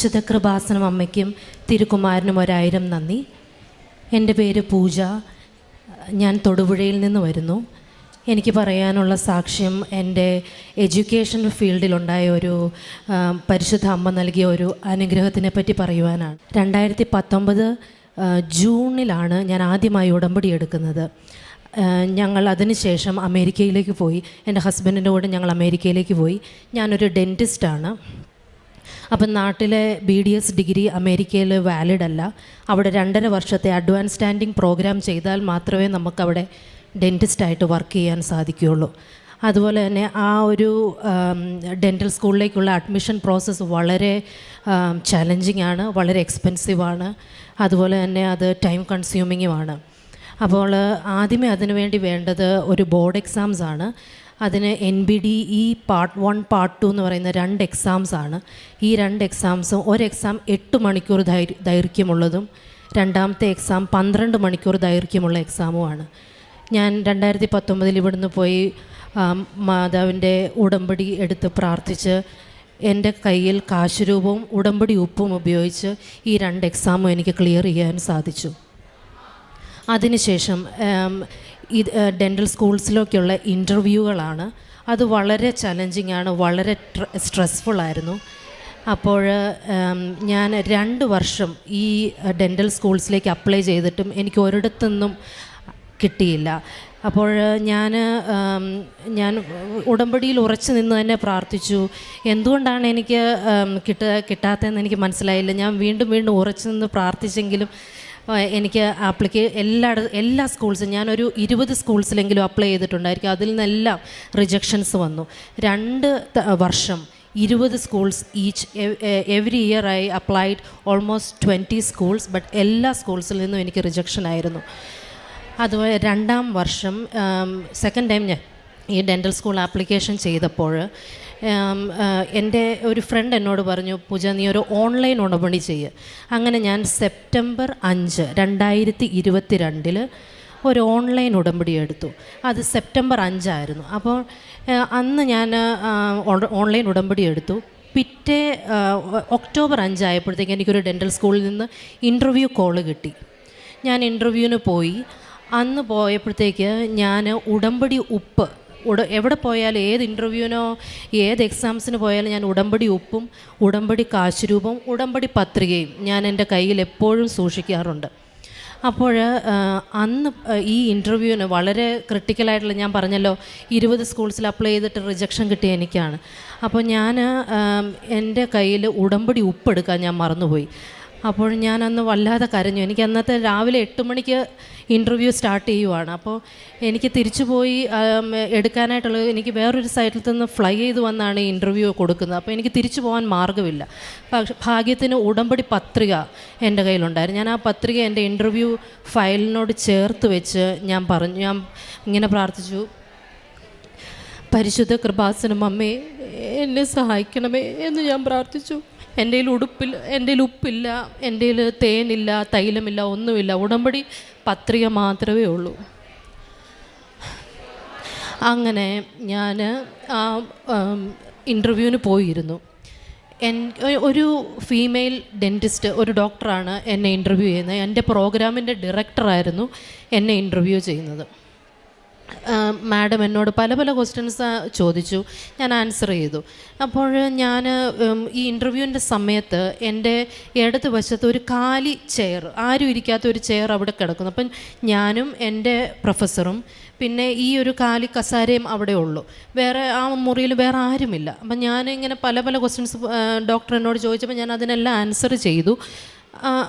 പരിശുദ്ധ കൃപാസനം അമ്മയ്ക്കും തിരുക്കുമാരനും ഒരായിരം നന്ദി. എന്റെ പേര് പൂജ. ഞാൻ തൊടുപുഴയിൽ നിന്ന് വരുന്നു. എനിക്ക് പറയാനുള്ള സാക്ഷ്യം എന്റെ എഡ്യൂക്കേഷൻ ഫീൽഡിലുണ്ടായ ഒരു പരിശുദ്ധ അമ്മ നൽകിയ ഒരു അനുഗ്രഹത്തിനെ പറ്റി പറയുവാനാണ്. രണ്ടായിരത്തി പത്തൊമ്പത് ജൂണിലാണ് ഞാൻ ആദ്യമായി ഉടമ്പടി എടുക്കുന്നത്. ഞങ്ങൾ അതിനുശേഷം അമേരിക്കയിലേക്ക് പോയി. എന്റെ ഹസ്ബൻഡിന്റെ കൂടെ ഞങ്ങൾ അമേരിക്കയിലേക്ക് പോയി. ഞാനൊരു ഡെന്റിസ്റ്റാണ് അപ്പം നാട്ടിലെ ബി ഡി എസ് ഡിഗ്രി അമേരിക്കയിൽ വാലിഡ് അല്ല. അവിടെ രണ്ടര വർഷത്തെ അഡ്വാൻസ് സ്റ്റാൻഡിങ് പ്രോഗ്രാം ചെയ്താൽ മാത്രമേ നമുക്കവിടെ ഡെന്റിസ്റ്റായിട്ട് വർക്ക് ചെയ്യാൻ സാധിക്കുകയുള്ളൂ. അതുപോലെ തന്നെ ആ ഒരു ഡെന്റൽ സ്കൂളിലേക്കുള്ള അഡ്മിഷൻ പ്രോസസ്സ് വളരെ ചലഞ്ചിങ് ആണ് വളരെ എക്സ്പെൻസീവ് ആണ്. അതുപോലെ തന്നെ അത് ടൈം കൺസ്യൂമിങ്ങുമാണ് അപ്പോൾ ആദ്യമേ അതിനുവേണ്ടി വേണ്ടത് ഒരു ബോർഡ് എക്സാംസ് ആണ്. അതിന് N B D E part one part two എന്ന് പറയുന്ന രണ്ട് എക്സാംസ് ആണ്. ഈ രണ്ട് എക്സാംസും ഒരു എക്സാം എട്ട് മണിക്കൂർ ദൈർ ദൈർഘ്യമുള്ളതും രണ്ടാമത്തെ എക്സാം പന്ത്രണ്ട് മണിക്കൂർ ദൈർഘ്യമുള്ള എക്സാമുമാണ് ഞാൻ രണ്ടായിരത്തി പത്തൊമ്പതിൽ ഇവിടുന്ന് പോയി മാതാവിന്റെ ഉടമ്പടി എടുത്ത് പ്രാർത്ഥിച്ച് എന്റെ കയ്യിൽ കാശുരൂപവും ഉടമ്പടി ഉപ്പും ഉപയോഗിച്ച് ഈ രണ്ട് എക്സാമും എനിക്ക് ക്ലിയർ ചെയ്യാൻ സാധിച്ചു. അതിനുശേഷം ഇത് ഡെന്റൽ സ്കൂൾസിലൊക്കെയുള്ള ഇന്റർവ്യൂകളാണ് അത് വളരെ ചലഞ്ചിങ് ആണ് വളരെ സ്ട്രെസ്ഫുൾ ആയിരുന്നു. അപ്പോൾ ഞാൻ രണ്ട് വർഷം ഈ ഡെന്റൽ സ്കൂൾസിലേക്ക് അപ്ലൈ ചെയ്തിട്ടും എനിക്ക് ഒരിടത്തുനിന്നും കിട്ടിയില്ല. അപ്പോൾ ഞാൻ ഞാൻ ഉടമ്പടിയിൽ ഉറച്ചു നിന്ന് തന്നെ പ്രാർത്ഥിച്ചു. എന്തുകൊണ്ടാണ് എനിക്ക് കിട്ടുക കിട്ട കിട്ടാത്തതെന്ന് എനിക്ക് മനസ്സിലായില്ല. ഞാൻ വീണ്ടും വീണ്ടും ഉറച്ചു നിന്ന് പ്രാർത്ഥിച്ചെങ്കിലും എനിക്ക് ആപ്ലിക്കേ എല്ലാ എല്ലാ സ്കൂൾസും ഞാനൊരു ഇരുപത് സ്കൂൾസിലെങ്കിലും അപ്ലൈ ചെയ്തിട്ടുണ്ടായിരിക്കും. അതിൽ നിന്നെല്ലാം റിജക്ഷൻസ് വന്നു. രണ്ട് വർഷം ഇരുപത് schools each every year I applied almost twenty schools but എല്ലാ സ്കൂൾസിൽ നിന്നും എനിക്ക് റിജക്ഷൻ ആയിരുന്നു. അതുപോലെ രണ്ടാം വർഷം സെക്കൻഡ് ടൈം ഞാൻ ഈ ഡെന്റൽ സ്കൂൾ ആപ്ലിക്കേഷൻ ചെയ്തപ്പോൾ എന്റെ ഒരു ഫ്രണ്ട് എന്നോട് പറഞ്ഞു പൂജ നീ ഒരു ഓൺലൈൻ ഉടമ്പടി ചെയ്യുക അങ്ങനെ ഞാൻ സെപ്റ്റംബർ അഞ്ച് രണ്ടായിരത്തി ഇരുപത്തി രണ്ടിൽ ഒരു ഓൺലൈൻ ഉടമ്പടി എടുത്തു. അത് സെപ്റ്റംബർ അഞ്ചായിരുന്നു. അപ്പോൾ അന്ന് ഞാൻ ഓൺലൈൻ ഉടമ്പടി എടുത്തു. പിറ്റേ ഒക്ടോബർ അഞ്ചായപ്പോഴത്തേക്ക് എനിക്കൊരു ഡെന്റൽ സ്കൂളിൽ നിന്ന് ഇന്റർവ്യൂ കോൾ കിട്ടി. ഞാൻ ഇന്റർവ്യൂവിന് പോയി. അന്ന് പോയപ്പോഴത്തേക്ക് ഞാൻ ഉടമ്പടി ഉപ്പ് ഉട എവിടെ പോയാലും ഏത് ഇന്റർവ്യൂവിനോ ഏത് എക്സാംസിന് പോയാലും ഞാൻ ഉടമ്പടി ഉപ്പും ഉടമ്പടി കാശുരൂപം ഉടമ്പടി പത്രികയും ഞാൻ എന്റെ കയ്യിൽ എപ്പോഴും സൂക്ഷിക്കാറുണ്ട്. അപ്പോൾ അന്ന് ഈ ഇന്റർവ്യൂവിന് വളരെ ക്രിട്ടിക്കലായിട്ടുള്ള ഞാൻ പറഞ്ഞല്ലോ ഇരുപത് സ്കൂൾസിൽ അപ്ലൈ ചെയ്തിട്ട് റിജക്ഷൻ കിട്ടിയ എനിക്കാണ്. അപ്പോൾ ഞാൻ എന്റെ കയ്യിൽ ഉടമ്പടി ഉപ്പെടുക്കാൻ ഞാൻ മറന്നുപോയി. അപ്പോൾ ഞാൻ അന്ന് വല്ലാതെ കരഞ്ഞു. എനിക്ക് അന്നത്തെ രാവിലെ എട്ട് മണിക്ക് ഇന്റർവ്യൂ സ്റ്റാർട്ട് ചെയ്യുവാണ്. അപ്പോൾ എനിക്ക് തിരിച്ചു പോയി എടുക്കാനായിട്ടുള്ള എനിക്ക് വേറൊരു സൈറ്റിൽ നിന്ന് ഫ്ലൈ ചെയ്ത് വന്നാണ് ഈ ഇന്റർവ്യൂ കൊടുക്കുന്നത്. അപ്പോൾ എനിക്ക് തിരിച്ചു പോകാൻ മാർഗമില്ല. പക്ഷെ ഭാഗ്യത്തിന് ഉടമ്പടി പത്രിക എന്റെ കയ്യിലുണ്ടായിരുന്നു. ഞാൻ ആ പത്രിക എന്റെ ഇന്റർവ്യൂ ഫയലിനോട് ചേർത്ത് വെച്ച് ഞാൻ പറഞ്ഞു ഞാൻ ഇങ്ങനെ പ്രാർത്ഥിച്ചു. പരിശുദ്ധ കൃപാസനം അമ്മേ എന്നെ സഹായിക്കണമേ എന്ന് ഞാൻ പ്രാർത്ഥിച്ചു. എന്റെ ഉടുപ്പിൽ എന്റെ ഉപ്പില്ല എന്റെ തേനില്ല തൈലമില്ല ഒന്നുമില്ല. ഉടമ്പടി പത്രിക മാത്രമേ ഉള്ളൂ. അങ്ങനെ ഞാൻ ആ ഇന്റർവ്യൂവിന് പോയിരുന്നു. എൻ ഒരു ഫീമെയിൽ ഡെന്റിസ്റ്റ് ഒരു ഡോക്ടറാണ് എന്നെ ഇന്റർവ്യൂ ചെയ്യുന്നത്. എന്റെ പ്രോഗ്രാമിന്റെ ഡയറക്ടറായിരുന്നു എന്നെ ഇന്റർവ്യൂ ചെയ്യുന്നത്. മാഡം എന്നോട് പല പല ക്വസ്റ്റ്യൻസ് ചോദിച്ചു. ഞാൻ ആൻസർ ചെയ്തു. അപ്പോൾ ഞാൻ ഈ ഇന്റർവ്യൂവിന്റെ സമയത്ത് എന്റെ ഇടത് വശത്ത് ഒരു കാലി ചെയർ ആരും ഇരിക്കാത്ത ഒരു ചെയർ അവിടെ കിടക്കുന്നു. അപ്പം ഞാനും എന്റെ പ്രൊഫസറും പിന്നെ ഈ ഒരു കാലി കസാരയും അവിടെ ഉള്ളൂ. വേറെ ആ മുറിയിൽ വേറെ ആരുമില്ല. അപ്പം ഞാൻ ഇങ്ങനെ പല പല ക്വസ്റ്റ്യൻസ് ഡോക്ടർ എന്നോട് ചോദിച്ചപ്പോൾ ഞാൻ അതിനെല്ലാം ആൻസർ ചെയ്തു.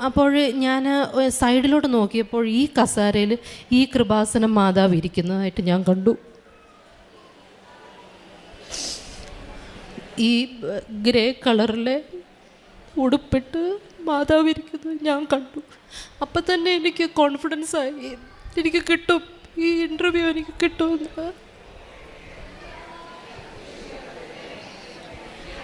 അപ്പോൾ ഞാൻ സൈഡിലോട്ട് നോക്കിയപ്പോൾ ഈ കസാരയിൽ ഈ കൃപാസനം മാതാവ് ഇരിക്കുന്നതായിട്ട് ഞാൻ കണ്ടു. ഈ ഗ്രേ കളറിലെ ഉടുപ്പിട്ട് മാതാവ് ഇരിക്കുന്നത് ഞാൻ കണ്ടു. അപ്പം തന്നെ എനിക്ക് കോൺഫിഡൻസ് ആയി. എനിക്ക് കിട്ടും. ഈ ഇന്റർവ്യൂ എനിക്ക് കിട്ടുമെന്ന്.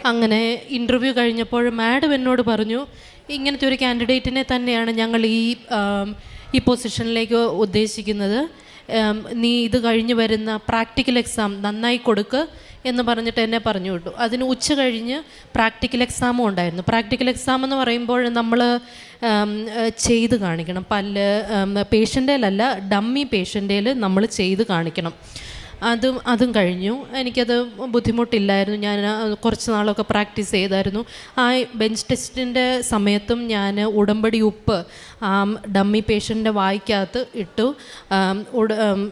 അങ്ങനെ ഇന്റർവ്യൂ കഴിഞ്ഞപ്പോൾ മാഡം എന്നോട് പറഞ്ഞു ഇങ്ങനത്തെ ഒരു കാൻഡിഡേറ്റിനെ തന്നെയാണ് ഞങ്ങൾ ഈ ഈ പൊസിഷനിലേക്ക് ഉദ്ദേശിക്കുന്നത്. നീ ഇത് കഴിഞ്ഞ് വരുന്ന പ്രാക്ടിക്കൽ എക്സാം നന്നായി കൊടുക്ക് എന്ന് പറഞ്ഞിട്ട് എന്നെ പറഞ്ഞു വിട്ടു. അതിന് ഉച്ച കഴിഞ്ഞ് പ്രാക്ടിക്കൽ എക്സാമും ഉണ്ടായിരുന്നു. പ്രാക്ടിക്കൽ എക്സാം എന്ന് പറയുമ്പോൾ നമ്മൾ ചെയ്ത് കാണിക്കണം. പല്ല് പേഷ്യന്റേലല്ല ഡമ്മി പേഷ്യന്റേൽ നമ്മൾ ചെയ്ത് കാണിക്കണം. അതും അതും കഴിഞ്ഞു. എനിക്കത് ബുദ്ധിമുട്ടില്ലായിരുന്നു. ഞാൻ കുറച്ച് നാളൊക്കെ പ്രാക്ടീസ് ചെയ്തായിരുന്നു. ആ ബെഞ്ച് ടെസ്റ്റിന്റെ സമയത്തും ഞാൻ ഉടമ്പടി ഉപ്പ് ആ ഡമ്മി പേഷ്യന്റെ വായിക്കകത്ത് ഇട്ടു.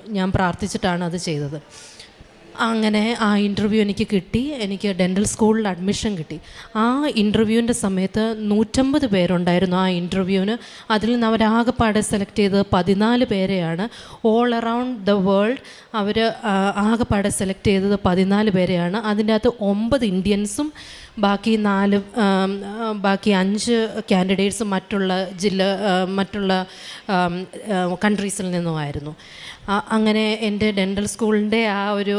ഞാൻ പ്രാർത്ഥിച്ചിട്ടാണ് അത് ചെയ്തത്. അങ്ങനെ ആ ഇന്റർവ്യൂ എനിക്ക് കിട്ടി. എനിക്ക് ഡെന്റൽ സ്കൂളിൽ അഡ്മിഷൻ കിട്ടി. ആ ഇന്റർവ്യൂവിന്റെ സമയത്ത് നൂറ്റമ്പത് പേരുണ്ടായിരുന്നു ആ ഇന്റർവ്യൂവിന് അതിൽ നിന്ന് അവരാകെപ്പാടെ സെലക്ട് ചെയ്തത് പതിനാല് പേരെയാണ്. ഓൾ അറൗണ്ട് ദ വേൾഡ് അവർ ആകെപ്പാടെ സെലക്ട് ചെയ്തത് പതിനാല് പേരെയാണ്. അതിന്റെ അകത്ത് ഒമ്പത് ഇന്ത്യൻസും ബാക്കി നാല് ബാക്കി അഞ്ച് കാൻഡിഡേറ്റ്സ് മറ്റുള്ള ജില്ല മറ്റുള്ള കൺട്രീസിൽ നിന്നുമായിരുന്നു. അങ്ങനെ എന്റെ ഡെന്റൽ സ്കൂളിന്റെ ആ ഒരു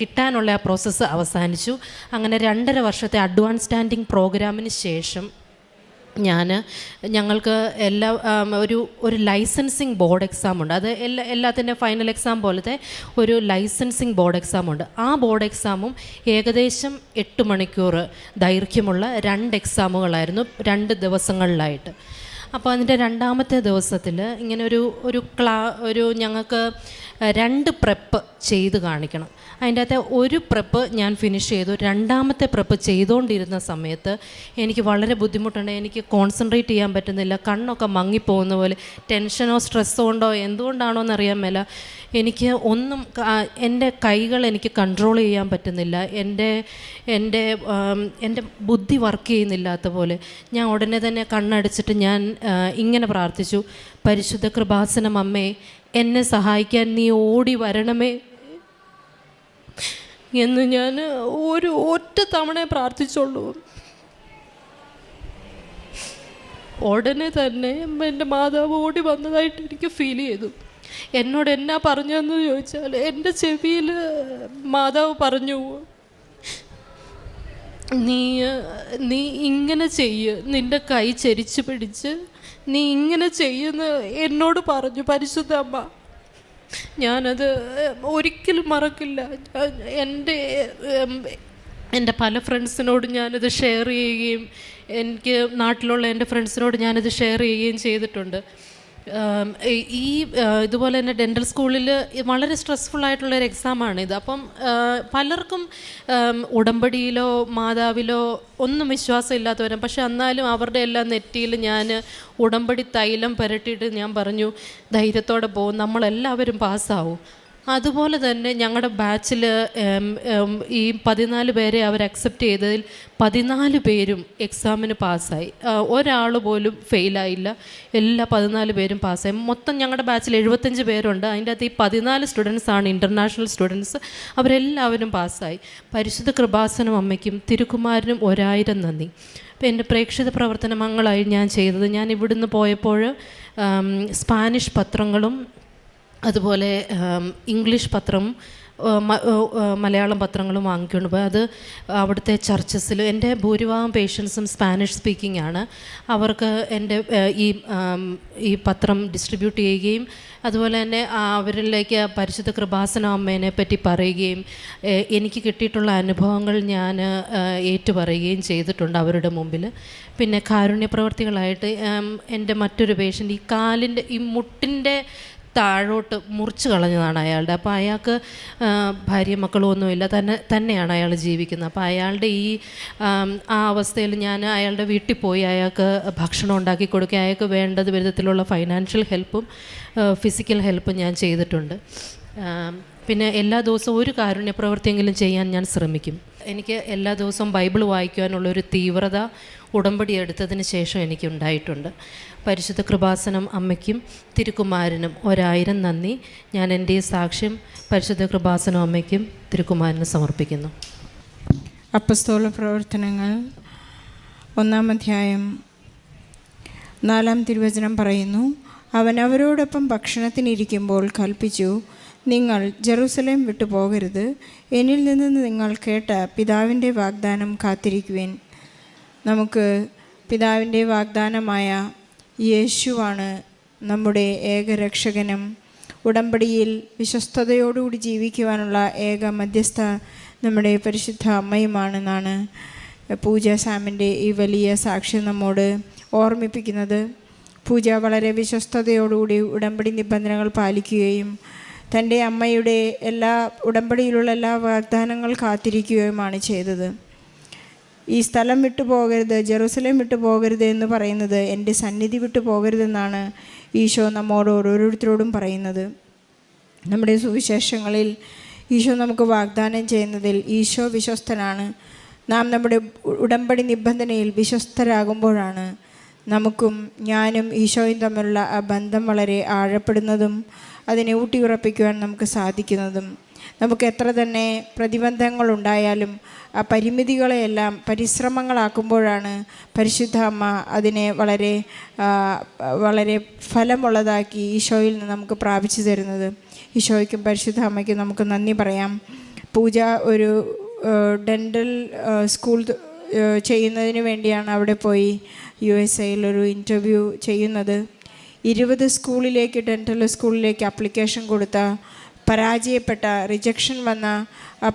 കിട്ടാനുള്ള ആ പ്രോസസ്സ് അവസാനിച്ചു. അങ്ങനെ രണ്ടര വർഷത്തെ അഡ്വാൻസ് സ്റ്റാൻഡിങ് പ്രോഗ്രാമിന് ശേഷം ഞാൻ ഞങ്ങൾക്ക് എല്ലാ ഒരു ഒരു ലൈസൻസിങ് ബോർഡ് എക്സാം ഉണ്ട്. അത് എല്ലാ എല്ലാത്തിന്റെ ഫൈനൽ എക്സാം പോലത്തെ ഒരു ലൈസൻസിങ് ബോർഡ് എക്സാം ഉണ്ട്. ആ ബോർഡ് എക്സാമും ഏകദേശം എട്ട് മണിക്കൂർ ദൈർഘ്യമുള്ള രണ്ട് എക്സാമുകളായിരുന്നു രണ്ട് ദിവസങ്ങളിലായിട്ട്. അപ്പോൾ അതിന്റെ രണ്ടാമത്തെ ദിവസത്തിൽ ഇങ്ങനെ ഒരു ഒരു ക്ലാ ഒരു ഞങ്ങൾക്ക് രണ്ട് പ്രെപ്പ് ചെയ്ത് കാണിക്കണം. അതിന്റെ അകത്തെ ഒരു പ്രെപ്പ് ഞാൻ ഫിനിഷ് ചെയ്തു. രണ്ടാമത്തെ പ്രെപ്പ് ചെയ്തുകൊണ്ടിരുന്ന സമയത്ത് എനിക്ക് വളരെ ബുദ്ധിമുട്ടുണ്ട്. എനിക്ക് കോൺസെൻട്രേറ്റ് ചെയ്യാൻ പറ്റുന്നില്ല. കണ്ണൊക്കെ മങ്ങിപ്പോകുന്ന പോലെ ടെൻഷനോ സ്ട്രെസ്സോ ഉണ്ടോ എന്തുകൊണ്ടാണോ എന്നറിയാൻ മേല. എനിക്ക് ഒന്നും എന്റെ കൈകൾ എനിക്ക് കൺട്രോൾ ചെയ്യാൻ പറ്റുന്നില്ല. എന്റെ എന്റെ എന്റെ ബുദ്ധി വർക്ക് ചെയ്യുന്നില്ലാത്ത പോലെ. ഞാൻ ഉടനെ തന്നെ കണ്ണടച്ചിട്ട് ഞാൻ ഇങ്ങനെ പ്രാർത്ഥിച്ചു. പരിശുദ്ധ കൃപാസനം അമ്മേ എന്നെ സഹായിക്കാൻ നീ ഓടി വരണമേ എന്ന് ഞാൻ ഒരു ഒറ്റ തവണ പ്രാർത്ഥിച്ചുള്ളൂ. ഉടനെ തന്നെ എന്റെ മാതാവ് ഓടി വന്നതായിട്ട് എനിക്ക് ഫീൽ ചെയ്തു. എന്നോട് എന്നാ പറഞ്ഞതെന്ന് ചോദിച്ചാൽ എന്റെ ചെവിയിൽ മാതാവ് പറഞ്ഞു നീ നീ ഇങ്ങനെ ചെയ്യ് നിന്റെ കൈ ചരിച്ച് പിടിച്ച് നീ ഇങ്ങനെ ചെയ്യുന്ന എന്നോട് പറഞ്ഞു പരിശുദ്ധ അമ്മ ഞാനത് ഒരിക്കലും മറക്കില്ല. എന്റെ എന്റെ പല ഫ്രണ്ട്സിനോട് ഞാനത് ഷെയർ ചെയ്യുകയും എനിക്ക് നാട്ടിലുള്ള എന്റെ ഫ്രണ്ട്സിനോട് ഞാനത് ഷെയർ ചെയ്യുകയും ചെയ്തിട്ടുണ്ട്. ഈ- ഇതുപോലെ തന്നെ ഡെന്റൽ സ്കൂളിൽ വളരെ സ്ട്രെസ്ഫുൾ ആയിട്ടുള്ള ഒരു എക്സാമാണ് ഇത്. അപ്പം പലർക്കും ഉടമ്പടിയിലോ മാതാവിലോ ഒന്നും വിശ്വാസം ഇല്ലാത്തവരും പക്ഷെ എന്നാലും അവരുടെ എല്ലാം നെറ്റിയിൽ ഞാൻ ഉടമ്പടി തൈലം പുരട്ടിയിട്ട് ഞാൻ പറഞ്ഞു ധൈര്യത്തോടെ പോകും നമ്മളെല്ലാവരും പാസ്സാവും അതുപോലെ തന്നെ ഞങ്ങളുടെ ബാച്ചിൽ ഈ പതിനാല് പേരെ അവർ അക്സെപ്റ്റ് ചെയ്തതിൽ പതിനാല് പേരും എക്സാമിന് പാസ്സായി. ഒരാൾ പോലും ഫെയിലായില്ല എല്ലാ പതിനാല് പേരും പാസ്സായി. മൊത്തം ഞങ്ങളുടെ ബാച്ചിൽ എഴുപത്തഞ്ച് പേരുണ്ട്. അതിന്റെ അകത്ത് ഈ പതിനാല് സ്റ്റുഡൻസ് ആണ് ഇന്റർനാഷണൽ സ്റ്റുഡൻസ് അവരെല്ലാവരും പാസ്സായി. പരിശുദ്ധ കൃപാസനം അമ്മയ്ക്കും തിരുക്കുമാരനും ഒരായിരം നന്ദി. അപ്പോൾ എന്റെ പ്രേക്ഷിത പ്രവർത്തനങ്ങളായി ഞാൻ ചെയ്തത്. ഞാൻ ഇവിടുന്ന് പോയപ്പോൾ സ്പാനിഷ് പത്രങ്ങളും അതുപോലെ ഇംഗ്ലീഷ് പത്രം മലയാളം പത്രങ്ങളും വാങ്ങിക്കൊണ്ട് പോയി. അത് അവിടുത്തെ ചർച്ചസിൽ എന്റെ ഭൂരിഭാഗം പേഷ്യൻസും സ്പാനിഷ് സ്പീക്കിംഗ് ആണ്. അവർക്ക് എന്റെ ഈ ഈ പത്രം ഡിസ്ട്രിബ്യൂട്ട് ചെയ്യുകയും അതുപോലെ തന്നെ അവരിലേക്ക് പരിശുദ്ധ കൃപാസന അമ്മേനെ പറ്റി പറയുകയും എനിക്ക് കിട്ടിയിട്ടുള്ള അനുഭവങ്ങൾ ഞാൻ ഏറ്റുപറയുകയും ചെയ്തിട്ടുണ്ട് അവരുടെ മുമ്പിൽ. പിന്നെ കാരുണ്യപ്രവർത്തികളായിട്ട് എന്റെ മറ്റൊരു പേഷ്യന്റ് ഈ കാലിന്റെ ഈ മുട്ടിന്റെ താഴോട്ട് മുറിച്ച് കളഞ്ഞതാണ് അയാളുടെ. അപ്പോൾ അയാൾക്ക് ഭാര്യ മക്കളൊന്നുമില്ല തന്നെ തന്നെയാണ് അയാൾ ജീവിക്കുന്നത്. അപ്പോൾ അയാളുടെ ഈ ആ അവസ്ഥയിൽ ഞാൻ അയാളുടെ വീട്ടിൽ പോയി അയാൾക്ക് ഭക്ഷണം ഉണ്ടാക്കി കൊടുക്കുക അയാൾക്ക് വേണ്ടത് വിധത്തിലുള്ള ഫൈനാൻഷ്യൽ ഹെൽപ്പും ഫിസിക്കൽ ഹെൽപ്പും ഞാൻ ചെയ്തിട്ടുണ്ട്. പിന്നെ എല്ലാ ദിവസവും ഒരു കാരുണ്യ പ്രവൃത്തിയെങ്കിലും ചെയ്യാൻ ഞാൻ ശ്രമിക്കും. എനിക്ക് എല്ലാ ദിവസവും ബൈബിൾ വായിക്കുവാനുള്ളൊരു തീവ്രത ഉടമ്പടി എടുത്തതിന് ശേഷം എനിക്കുണ്ടായിട്ടുണ്ട് പരിശുദ്ധ കൃപാസനം അമ്മയ്ക്കും തിരുക്കുമാരനും ഒരായിരം നന്ദി. ഞാൻ എന്റെ സാക്ഷ്യം പരിശുദ്ധ കൃപാസനം അമ്മയ്ക്കും തിരുക്കുമാരനും സമർപ്പിക്കുന്നു. അപ്പസ്തോല പ്രവർത്തനങ്ങൾ ഒന്നാം അധ്യായം നാലാം തിരുവചനം പറയുന്നു അവൻ അവരോടൊപ്പം ഭക്ഷണത്തിനിരിക്കുമ്പോൾ കൽപ്പിച്ചു നിങ്ങൾ ജെറൂസലേം വിട്ടു പോകരുത്. എന്നിൽ നിന്ന് നിങ്ങൾ കേട്ട പിതാവിന്റെ വാഗ്ദാനം കാത്തിരിക്കുവേൻ. നമുക്ക് പിതാവിന്റെ വാഗ്ദാനമായ യേശുവാണ് നമ്മുടെ ഏകരക്ഷകനും. ഉടമ്പടിയിൽ വിശ്വസ്തയോടുകൂടി ജീവിക്കുവാനുള്ള ഏക മധ്യസ്ഥ നമ്മുടെ പരിശുദ്ധ അമ്മയുമാണെന്നാണ് പൂജ സാമിന്റെ ഈ വലിയ സാക്ഷി നമ്മോട് ഓർമ്മിപ്പിക്കുന്നത്. പൂജ വളരെ വിശ്വസ്തയോടുകൂടി ഉടമ്പടി നിബന്ധനകൾ പാലിക്കുകയും തന്റെ അമ്മയുടെ എല്ലാ ഉടമ്പടിയിലുള്ള എല്ലാ വാഗ്ദാനങ്ങൾ കാത്തിരിക്കുകയുമാണ് ചെയ്തത്. ഈ സ്ഥലം വിട്ടു പോകരുത് ജെറുസലേം വിട്ടു പോകരുത് എന്ന് പറയുന്നത് എന്റെ സന്നിധി വിട്ടു പോകരുതെന്നാണ് ഈശോ നമ്മോട് ഓരോരുത്തരോടും പറയുന്നത്. നമ്മുടെ സുവിശേഷങ്ങളിൽ ഈശോ നമുക്ക് വാഗ്ദാനം ചെയ്യുന്നതിൽ ഈശോ വിശ്വസ്തനാണ്. നാം നമ്മുടെ ഉടമ്പടി നിബന്ധനയിൽ വിശ്വസ്തരാകുമ്പോഴാണ് നമുക്കും ഞാനും ഈശോയും തമ്മിലുള്ള ആ ബന്ധം വളരെ ആഴപ്പെടുന്നതും അതിനെ ഊട്ടിയുറപ്പിക്കുവാൻ നമുക്ക് സാധിക്കുന്നതും. നമുക്ക് എത്ര തന്നെ പ്രതിബന്ധങ്ങളുണ്ടായാലും ആ പരിമിതികളെയെല്ലാം പരിശ്രമങ്ങളാക്കുമ്പോഴാണ് പരിശുദ്ധ അമ്മ അതിനെ വളരെ വളരെ ഫലമുള്ളതാക്കി ഈശോയിൽ നിന്ന് നമുക്ക് പ്രാപിച്ചു തരുന്നത്. ഈശോയ്ക്കും പരിശുദ്ധ അമ്മയ്ക്കും നമുക്ക് നന്ദി പറയാം. പൂജ ഒരു ഡെന്റൽ സ്കൂൾ ചെയ്യുന്നതിന് വേണ്ടിയാണ് അവിടെ പോയി. യു എസ് എയിൽ ഒരു ഇന്റർവ്യൂ ചെയ്യുന്നത്. ഇരുപത് സ്കൂളിലേക്ക് ഡെന്റൽ സ്കൂളിലേക്ക് അപ്ലിക്കേഷൻ കൊടുത്ത പരാജയപ്പെട്ട റിജക്ഷൻ വന്ന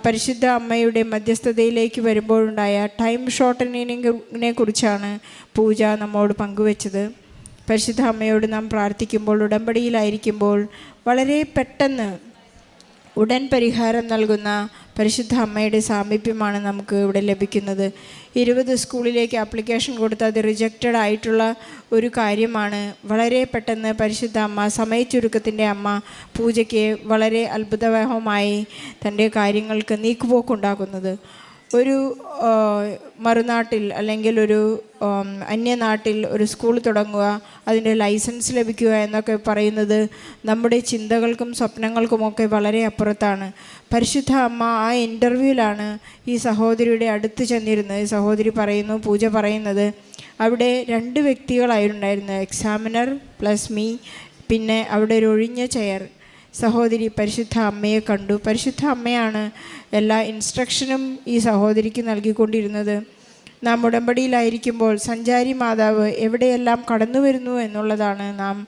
പരിശുദ്ധ അമ്മയുടെ മധ്യസ്ഥതയിലേക്ക് വരുമ്പോഴുണ്ടായ ടൈം ഷോർട്ടനിങ്ങിനെ കുറിച്ചാണ് പൂജ നമ്മോട് പങ്കുവച്ചത്. പരിശുദ്ധ അമ്മയോട് നാം പ്രാർത്ഥിക്കുമ്പോൾ ഉടമ്പടിയിലായിരിക്കുമ്പോൾ വളരെ പെട്ടെന്ന് ഉടൻ പരിഹാരം നൽകുന്ന പരിശുദ്ധ അമ്മയുടെ സാമീപ്യമാണ് നമുക്ക് ഇവിടെ ലഭിക്കുന്നത്. ഇരുപത് സ്കൂളിലേക്ക് ആപ്ലിക്കേഷൻ കൊടുത്ത് അത് റിജക്റ്റഡ് ആയിട്ടുള്ള ഒരു കാര്യമാണ്. വളരെ പെട്ടെന്ന് പരിശുദ്ധ അമ്മ സമയച്ചുരുക്കത്തിന്റെ അമ്മ പൂജയ്ക്ക് വളരെ അത്ഭുതവഹമായി തന്റെ കാര്യങ്ങൾക്ക് നീക്കുപോക്കുണ്ടാക്കുന്നത്. ഒരു മറുനാട്ടിൽ അല്ലെങ്കിൽ ഒരു അന്യനാട്ടിൽ ഒരു സ്കൂൾ തുടങ്ങുക അതിന്റെ ലൈസൻസ് ലഭിക്കുക എന്നൊക്കെ പറയുന്നത് നമ്മുടെ ചിന്തകൾക്കും സ്വപ്നങ്ങൾക്കുമൊക്കെ വളരെ അപ്പുറത്താണ്. പരിശുദ്ധ അമ്മ ആ ഇന്റർവ്യൂവിലാണ് ഈ സഹോദരിയുടെ അടുത്ത് ചെന്നിരുന്നത്. സഹോദരി പറയുന്നു പൂജ പറയുന്നത്. അവിടെ രണ്ട് വ്യക്തികളായിട്ടുണ്ടായിരുന്നു എക്സാമിനർ പ്ലസ് മീ പിന്നെ അവിടെ ഒരു ഒഴിഞ്ഞ ചെയർ. സഹോദരി പരിശുദ്ധ അമ്മയെ കണ്ടു. പരിശുദ്ധ അമ്മയാണ് എല്ലാ ഇൻസ്ട്രക്ഷനും ഈ സഹോദരിക്ക് നൽകിക്കൊണ്ടിരുന്നത്. നാം ഉടമ്പടിയിലായിരിക്കുമ്പോൾ സഞ്ചാരി മാതാവ് എവിടെയെല്ലാം കടന്നു വരുന്നു എന്നുള്ളതാണ് നാം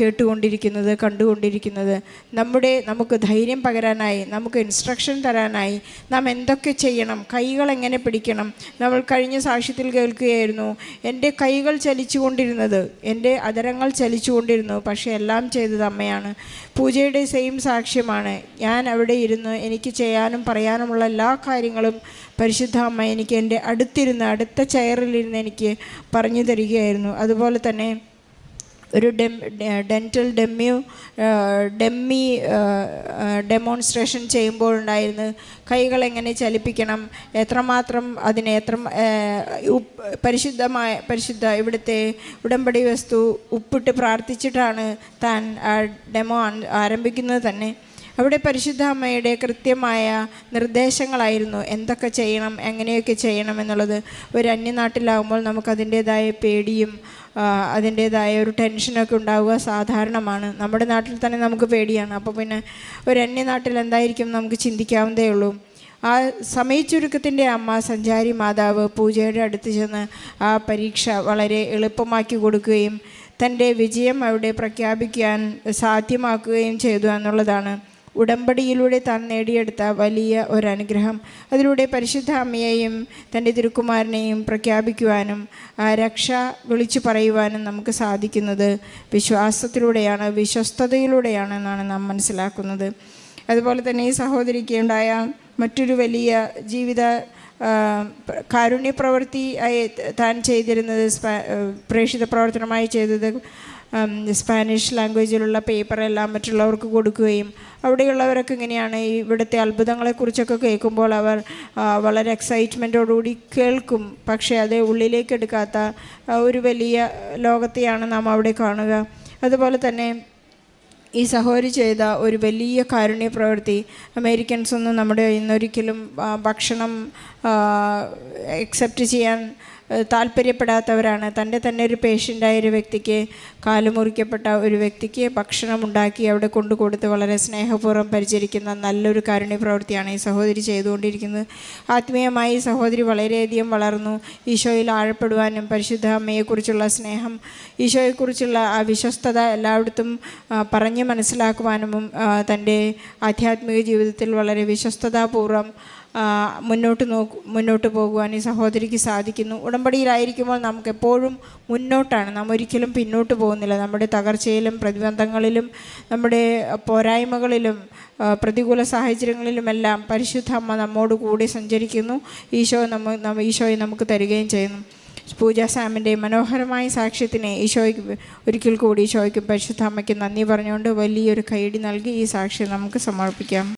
കേട്ടുകൊണ്ടിരിക്കുന്നത് കണ്ടുകൊണ്ടിരിക്കുന്നത്. നമ്മുടെ നമുക്ക് ധൈര്യം പകരാനായി നമുക്ക് ഇൻസ്ട്രക്ഷൻ തരാനായി നാം എന്തൊക്കെ ചെയ്യണം കൈകൾ എങ്ങനെ പിടിക്കണം? നമ്മൾ കഴിഞ്ഞ സാക്ഷ്യത്തിൽ കേൾക്കുകയായിരുന്നു എന്റെ കൈകൾ ചലിച്ചുകൊണ്ടിരുന്നത് എന്റെ അതരങ്ങൾ ചലിച്ചുകൊണ്ടിരുന്നു പക്ഷേ എല്ലാം ചെയ്തത് അമ്മയാണ്. പൂജയുടെ സെയിം സാക്ഷ്യമാണ്. ഞാൻ അവിടെ ഇരുന്ന് എനിക്ക് ചെയ്യാനും പറയാനുമുള്ള എല്ലാ കാര്യങ്ങളും പരിശുദ്ധ അമ്മ എനിക്ക് എന്റെ അടുത്തിരുന്ന് അടുത്ത ചെയറിലിരുന്ന് എനിക്ക് പറഞ്ഞു തരികയായിരുന്നു. അതുപോലെ തന്നെ ഒരു ഡെം ഡെന്റൽ ഡെമ്മ്യൂ ഡെമ്മി ഡെമോൺസ്ട്രേഷൻ ചെയ്യുമ്പോഴുണ്ടായിരുന്നു കൈകൾ എങ്ങനെ ചലിപ്പിക്കണം എത്രമാത്രം അതിനെ എത്ര പരിശുദ്ധമായ പരിശുദ്ധ ഇവിടുത്തെ ഉടമ്പടി വസ്തു ഉപ്പിട്ട് പ്രാർത്ഥിച്ചിട്ടാണ് താൻ ഡെമോ ആരംഭിക്കുന്നത് തന്നെ. അവിടെ പരിശുദ്ധ അമ്മയുടെ കൃത്യമായ നിർദ്ദേശങ്ങളായിരുന്നു. എന്തൊക്കെ ചെയ്യണം എങ്ങനെയൊക്കെ ചെയ്യണം എന്നുള്ളത് ഒരു അന്യനാട്ടിലാകുമ്പോൾ നമുക്കതിന്റേതായ പേടിയും അതിന്റേതായ ഒരു ടെൻഷനൊക്കെ ഉണ്ടാവുക സാധാരണമാണ്. നമ്മുടെ നാട്ടിൽ തന്നെ നമുക്ക് പേടിയാണ്. അപ്പോൾ പിന്നെ ഒരു അന്യനാട്ടിൽ എന്തായിരിക്കും നമുക്ക് ചിന്തിക്കാവുന്നതേ ഉള്ളൂ. ആ സമയച്ചുരുക്കത്തിന്റെ അമ്മ സഞ്ചാരി മാതാവ് പൂജയുടെ അടുത്ത് ചെന്ന് ആ പരീക്ഷ വളരെ എളുപ്പമാക്കി കൊടുക്കുകയും തന്റെ വിജയം അവിടെ പ്രഖ്യാപിക്കാൻ സാധ്യമാക്കുകയും ചെയ്തു എന്നുള്ളതാണ്. ഉടമ്പടിയിലൂടെ താൻ നേടിയെടുത്ത വലിയ ഒരനുഗ്രഹം. അതിലൂടെ പരിശുദ്ധ അമ്മയെയും തന്റെ തിരുക്കുമാരനെയും പ്രഖ്യാപിക്കുവാനും ആ രക്ഷ വിളിച്ചു പറയുവാനും നമുക്ക് സാധിക്കുന്നത് വിശ്വാസത്തിലൂടെയാണ് വിശ്വസ്തതയിലൂടെയാണ് എന്നാണ് നാം മനസ്സിലാക്കുന്നത്. അതുപോലെ തന്നെ ഈ സഹോദരിക്കുണ്ടായ മറ്റൊരു വലിയ ജീവിത കാരുണ്യപ്രവൃത്തി കാരുണ്യ പ്രവൃത്തി ആയി താൻ ചെയ്തിരുന്നത് പ്രേക്ഷിത പ്രവർത്തനമായി ചെയ്തത് സ്പാനിഷ് ലാംഗ്വേജിലുള്ള പേപ്പറെല്ലാം മറ്റുള്ളവർക്ക് കൊടുക്കുകയും അവിടെയുള്ളവരൊക്കെ ഇങ്ങനെയാണ് ഇവിടുത്തെ അത്ഭുതങ്ങളെക്കുറിച്ചൊക്കെ കേൾക്കുമ്പോൾ അവർ വളരെ എക്സൈറ്റ്മെന്റോടുകൂടി കേൾക്കും. പക്ഷേ അത് ഉള്ളിലേക്കെടുക്കാത്ത ഒരു വലിയ ലോകത്തെയാണ് നാം അവിടെ കാണുക. അതുപോലെ തന്നെ ഈ സഹോരി ചെയ്ത ഒരു വലിയ കാരുണ്യ പ്രവൃത്തി അമേരിക്കൻസ് ഒന്നും നമ്മുടെ ഇന്നൊരിക്കലും ഭക്ഷണം അക്സെപ്റ്റ് ചെയ്യാൻ താല്പര്യപ്പെടാത്തവരാണ്. തന്റെ തന്നെ ഒരു പേഷ്യന്റായ ഒരു വ്യക്തിക്ക് കാൽ മുറിക്കപ്പെട്ട ഒരു വ്യക്തിക്ക് ഭക്ഷണം ഉണ്ടാക്കി അവിടെ കൊണ്ടു കൊടുത്ത് വളരെ സ്നേഹപൂർവം പരിചരിക്കുന്ന നല്ലൊരു കാരുണ്യ പ്രവൃത്തിയാണ് ഈ സഹോദരി ചെയ്തുകൊണ്ടിരിക്കുന്നത്. ആത്മീയമായി സഹോദരി വളരെയധികം വളർന്നു. ഈശോയിൽ ആഴപ്പെടുവാനും പരിശുദ്ധ അമ്മയെക്കുറിച്ചുള്ള സ്നേഹം ഈശോയെക്കുറിച്ചുള്ള ആ വിശ്വസ്തത എല്ലായിടത്തും പറഞ്ഞ് മനസ്സിലാക്കുവാനും തന്റെ ആധ്യാത്മിക ജീവിതത്തിൽ വളരെ വിശ്വസ്തതാപൂർവം മുന്നോട്ട് നോക്കു മുന്നോട്ട് പോകുവാൻ ഈ സഹോദരിക്ക് സാധിക്കുന്നു. ഉടമ്പടിയിലായിരിക്കുമ്പോൾ നമുക്ക് എപ്പോഴും മുന്നോട്ടാണ്. നാം ഒരിക്കലും പിന്നോട്ട് പോകുന്നില്ല. നമ്മുടെ തകർച്ചയിലും പ്രതിബന്ധങ്ങളിലും നമ്മുടെ പോരായ്മകളിലും പ്രതികൂല സാഹചര്യങ്ങളിലുമെല്ലാം പരിശുദ്ധ അമ്മ നമ്മോട് കൂടി സഞ്ചരിക്കുന്നു. ഈശോ നമ്മ ഈശോയെ നമുക്ക് തരികയും ചെയ്യുന്നു. പൂജ സാമിന്റെ മനോഹരമായ സാക്ഷ്യത്തിനെ ഈശോയ്ക്ക് ഒരിക്കൽ കൂടി ഈശോയ്ക്കും പരിശുദ്ധ അമ്മയ്ക്ക് നന്ദി പറഞ്ഞുകൊണ്ട് വലിയൊരു കൈയടി നൽകി ഈ സാക്ഷ്യം നമുക്ക് സമർപ്പിക്കാം.